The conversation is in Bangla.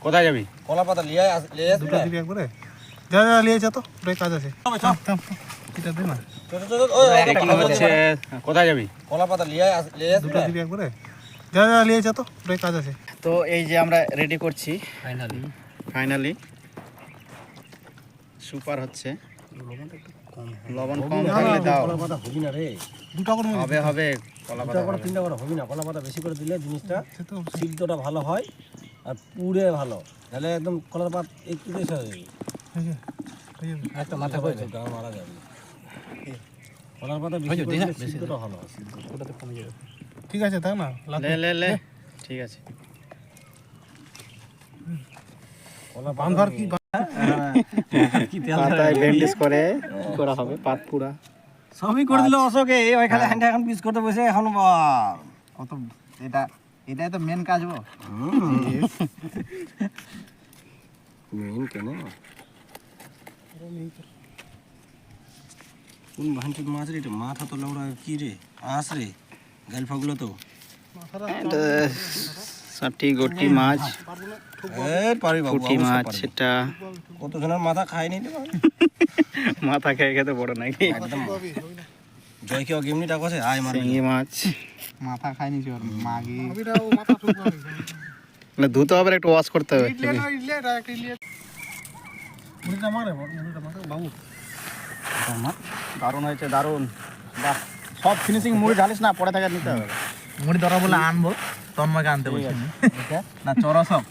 কোথায় যাবি? কলা পাতা লিয়ে আস- লিয়ে আসবি। দুটো দিবি একবারে? যা যা নিয়ে যা তো ওটাই কাজ আছে। থাম, থাম, থাম। এটা দে না। ছোট ছোট ওই একটা কলা হচ্ছে? কোথায় যাবি? কলা পাতা লিয়ে আস- লিয়ে আসবি। দুটো দিবি একবারে। যা যা নিয়ে যা তো ওটাই কাজ আছে। তো এই যে আমরা রেডি করছি। ফাইনালি সুপার হচ্ছে। লবণ কম থাকলে দাও। কলা পাতা হবি না রে। দুটো হবে। দুটা করে হবে। তিনটা করে হবি না। কলা পাতা বেশি করে দিলে জিনিসটা সিদ্ধটা ভালো হয় আর পুড়ে ভালো। তাহলে একদম কলার পাত একটু বেশি হয়ে যাবে। এই যে, এই যে, একটা মাথা হয়েছে গা মারা যাবে। কলার পাতা বেশি করে সিদ্ধটা ভালো হয়। ঠিক আছে থাক না লে লে লে। ঠিক আছে। কলা বান কি পাতায় ব্যান্ডেজ করে করা হবে পাত পুরা। সবই করে দিল অশোকে। ওই খালি হ্যান্ডে এখন পিস করতে বসে এখন কত এটা এটাই তো মেন কাজ গো মেইন কেন? কোন ভান্টির মাছ রে এটা? মাথা তো লৌড়া কি রে? আস রে? গালফাগুলো তো। ষাটি গোটি মাছ। পারি বাবু পুঁটি মাছ সেটা। কত জনের মাথা খায় নি মাথা খেয়ে খেতে বড় নাকি? একদম। জয় কেউ গেমনি ডাকছে আয় মার মাছ। মাথা চোর মাগি। ধুতে হবে একটু ওয়াশ করতে হবে ইডলি ইডলি, একটা ইডলি। মুড়িটা মারে মুড়িটা মারে, বাবু। দারুণ হয়েছে দারুণ। বাহ সব ফিনিশিং মুড়ি ঢালিস না পরে থেকে নিতে হবে। মুড়ি ধরা বলে আনব তন্ময়কে আনতে বলছি না চড়া সব।